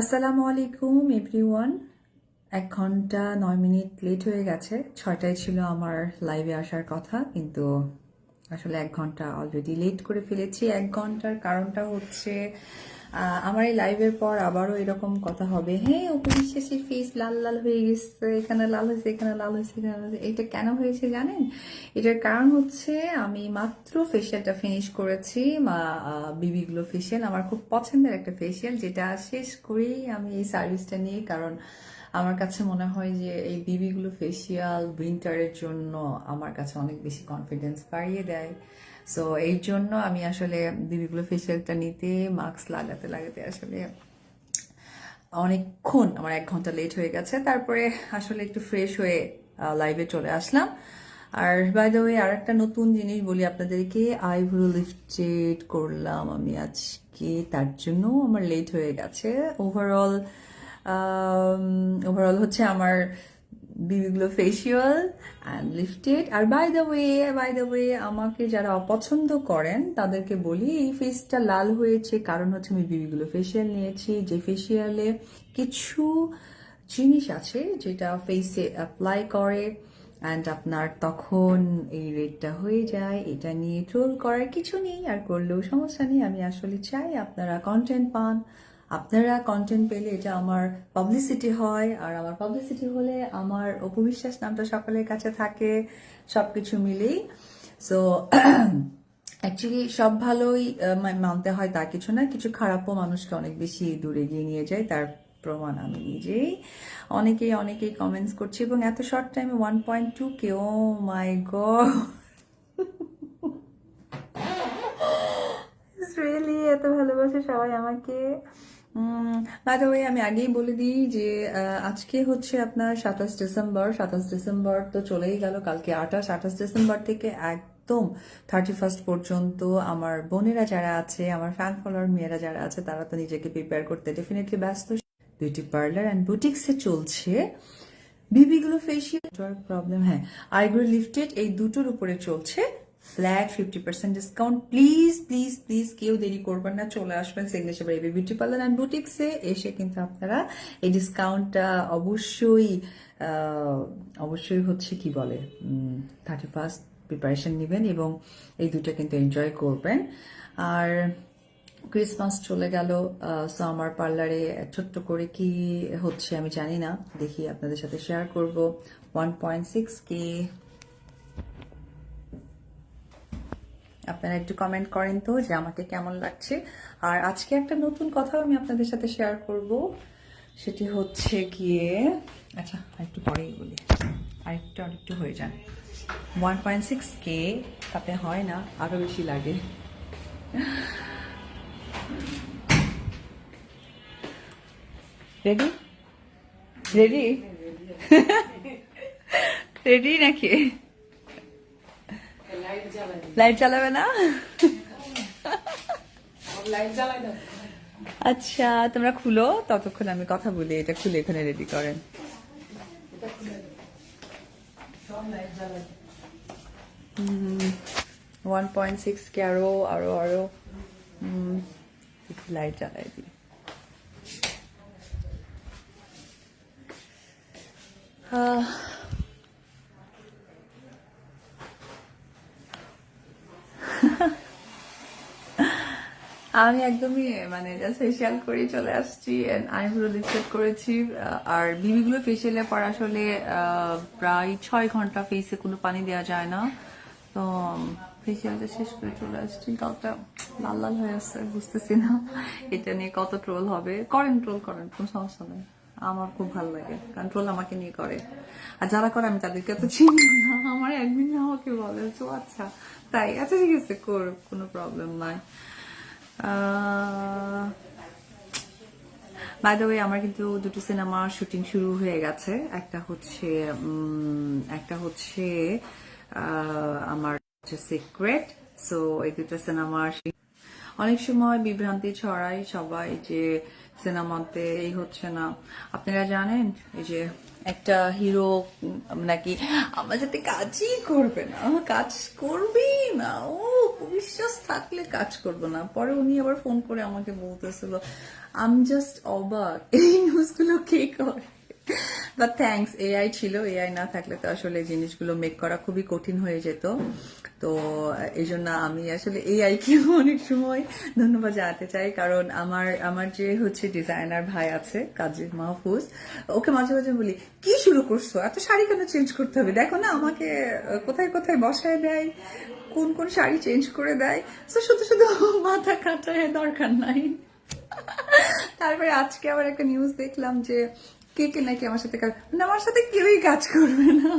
আসসালামু আলাইকুম এভরিওয়ান এক ঘণ্টা নয় মিনিট লেট হয়ে গেছে। ছয়টায় ছিল আমার লাইভে আসার কথা, কিন্তু আসলে এক ঘণ্টা অলরেডি লেট করে ফেলেছি। এক ঘণ্টার কারণটা হচ্ছে আমার এই লাইভের পর আবারও এরকম কথা হবে। হ্যাঁ উপবিশ্বাসের ফেস লাল লাল হয়ে গেছে, এখানে লাল হয়েছে, এখানে লাল হয়েছে, এখানে এটা কেন হয়েছে জানেন? এটার কারণ হচ্ছে আমি মাত্র ফেশিয়ালটা ফিনিশ করেছি। মা বিবি গ্লো ফেশিয়াল আমার খুব পছন্দের একটা ফেশিয়াল যেটা শেষ করেই আমি এই সার্ভিসটা নিই। কারণ আমার কাছে মনে হয় যে এই বিবিগুলো ফেসিয়াল উইন্টারের জন্য আমার কাছে অনেক বেশি কনফিডেন্স বাড়িয়ে দেয়। সো এই জন্য আমি আসলে বিবিগুলো ফেসিয়ালটা নিতে মাস্ক লাগাতে লাগাতে আসলে অনেকক্ষণ, আমার এক ঘণ্টা লেট হয়ে গেছে। তারপরে আসলে একটু ফ্রেশ হয়ে লাইভে চলে আসলাম। আর বাই দ্য ওয়ে আর একটা নতুন জিনিস বলি আপনাদেরকে। আইব্রো লিফটেড করলাম আমি আজকে, তার জন্য আমার লেট হয়ে গেছে। ওভারঅল ওভারঅল হচ্ছে আমার বিবিগুলো facial and lifted R by the way by the way আমাকে যারা অপছন্দ করেন, তাদেরকে বলি এই ফেসটা লাল হয়েছে, কারণ হচ্ছে আমি বিবিগুলো ফেসিয়াল নিয়েছি, যে ফেসিয়ালে কিছু জিনিস আছে যেটা ফেসে অ্যাপ্লাই করে অ্যান্ড আপনার তখন এই রেটটা হয়ে যায়, এটা নিয়ে ট্রোল করার কিছু নেই আর করলেও সমস্যা নেই। আমি আসলে চাই আপনারা কন্টেন্ট পান আপনারা কন্টেন্ট পেলে এটা আমার পাবলিসিটি হয়, আর আমার পাবলিসিটি হলে আমার অপবিশ্বাস নামটা সকলের কাছে থাকে, সবকিছু মিলেই। সো অ্যাকচুয়ালি সব ভালোই মানতে হয় তা কিছু না, কিছু খারাপও মানুষকে অনেক বেশি দূরে গিয়ে নিয়ে যায়, তার প্রমাণ আমি নিজেই। অনেকেই অনেকেই কমেন্টস করছি, এবং এত শর্ট টাইমে one point two K oh my god really এত ভালোবাসে সবাই আমাকে। বাই দ্য ওয়ে আমি আগেই বলে দিই যে আজকে হচ্ছে আপনার সাতাশ ডিসেম্বর। সাতাশ ডিসেম্বর তো চলেই গেল। কালকে আঠাশ। আঠাশ ডিসেম্বর থেকে একদম থার্টি ফার্স্ট পর্যন্ত আমার বোনেরা যারা আছে, আমার ফ্যান ফলোয়ার মেয়েরা যারা আছে, তারা তো নিজেকে প্রিপেয়ার করতে ডেফিনেটলি ব্যস্ত। বিউটি পার্লার অ্যান্ড বুটিক্সে চলছে। বিবিগুলো ফেসিয়াল প্রবলেম হ্যাঁ আইগ্রো লিফটেড এই দুটোর উপরে চলছে। Flat fifty percent discount please please please কেউ দেরি করবেন না, চলে আসবেন signature baby beauty parlour and বুটিক্সে এসে কিন্তু আপনারা এই ডিসকাউন্টটা অবশ্যই অবশ্যই হচ্ছে কি বলে থার্টি ফার্স্ট প্রিপারেশন নেবেন এবং এই দুটো কিন্তু এনজয় করবেন। আর ক্রিসমাস চলে গেল সো আমার পার্লারে ছোট্ট করে কি হচ্ছে আমি জানি না, দেখি আপনাদের সাথে শেয়ার করব। ওয়ান পয়েন্ট সিক্স কে আপনারা একটু কমেন্ট করেন তো যে আমাকে কেমন লাগছে। আর আজকে একটা নতুন কথাও আমি আপনাদের সাথে শেয়ার করব। সেটি হচ্ছে গিয়ে আচ্ছা একটু পরেই বলি। আরেকটু আরেকটু হয়ে যান। ওয়ান পয়েন্ট সিক্স কে তাতে হয় না আরও বেশি লাগে। রেডি রেডি রেডি নাকি? লাইট চালাবে না? আচ্ছা তোমরা খুলো ততক্ষণ আমি কথা বলি এটা খুলে এখানে রেডি করেন। ওয়ান পয়েন্ট সিক্স কে আরও আরও আরও। একটু লাইট জ্বালাই দিই। আহ আমি একদমই মানে জাস্ট ফেসিয়াল করে চলে আসছি আইব্রো লিপস্টিক করেছি। আর বিবিগুলো ফেসিয়ালে পর আসলে প্রায় ছয় ঘণ্টা ফেসে কোনো পানি দেওয়া যায় না। তো ফেসিয়ালটা শেষ করে চলে আসছি। গালটা লাল লাল হয়ে আসছে বুঝতেছি না। এটা নিয়ে কত ট্রোল হবে। করেন ট্রোল করেন, কোনো সমস্যা নেই। আমার খুব ভালো লাগে, কারণ ট্রোল আমাকে নিয়ে করে। আর যারা করে, আমি তাদেরকে তো চিনি না। আমার একদিন আমাকে বলে তো আচ্ছা তাই? আচ্ছা ঠিক আছে কোনো প্রবলেম নাই। বাই দ্য ওয়ে আমার কিন্তু দুটো সিনেমা শুটিং শুরু হয়ে গেছে। একটা হচ্ছে একটা হচ্ছে আমার হচ্ছে সিক্রেট সো এই দুটো সিনেমা অনেক সময় বিভ্রান্তি ছড়ায় সবাই যে সিনেমাতে এই হচ্ছে না। আপনারা জানেন এই যে একটা হিরো নাকি আমার সাথে কাজই করবে না, কাজ করবেই না। ও বিশ্বাস থাকলে কাজ করবে না। পরে উনি আবার ফোন করে আমাকে বলতেছিল আম জাস্ট অবাক এই নিউজগুলো কে করে? বাট থ্যাঙ্কস এআই ছিল। এআই না থাকলে তো আসলে জিনিসগুলো মেক করা খুবই কঠিন হয়ে যেত। তো এই জন্য আমি আসলে এআই কে অনেক সময় ধন্যবাদ জানাতে চাই। কারণ আমার আমার যে হচ্ছে ডিজাইনার ভাই আছে, কাজী মাহফুজ, ওকে মাঝে মাঝে বলি, কি শুরু করছ? এত শাড়ি কেন চেঞ্জ করতে হবে? দেখো না, আমাকে, কোথায় কোথায় বসায় দেয়? কোন কোন শাড়ি চেঞ্জ করে দেয়? তো শুধু শুধু মাথা কাটায় দরকার নাই। তারপরে আজকে আবার একটা নিউজ দেখলাম যে কে কে নাকি আমার সাথে কাজ মানে আমার সাথে কেউই কাজ করবে না।